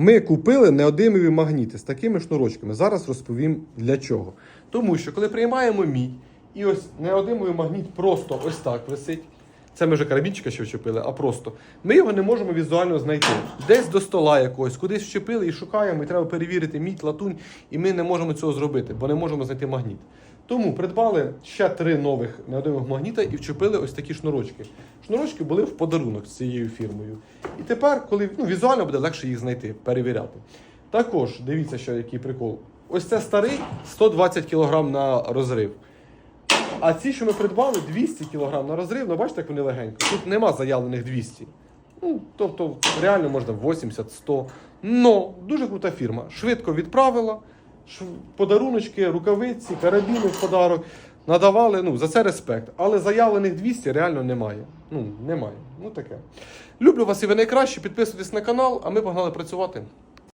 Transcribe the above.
Ми купили неодимові магніти з такими шнурочками. Зараз розповім для чого. Тому що коли приймаємо мій, і ось неодимовий магніт просто ось так висить. Це ми вже карабінчика ще вчепили, а просто ми його не можемо візуально знайти. Десь до стола якогось, кудись вчепили і шукаємо, і треба перевірити мідь, латунь, і ми не можемо цього зробити, бо не можемо знайти магніт. Тому придбали ще три нових неодимих магніта і вчепили ось такі шнурочки. Шнурочки були в подарунок з цією фірмою. І тепер, коли ну, візуально буде легше їх знайти, перевіряти. Також дивіться, що який прикол. Ось це старий 120 кг на розрив. А ці, що ми придбали, 200 кг на розрив, ну бачите, як вони легенько. Тут нема заявлених 200. Ну, тобто, реально можна 80-100. Но дуже крута фірма. Швидко відправила, подаруночки, рукавиці, карабіни в подарок. Надавали, ну, за це респект. Але заявлених 200 реально немає. Ну, немає. Ну таке. Люблю вас і ви найкраще. Підписуйтесь на канал, а ми погнали працювати.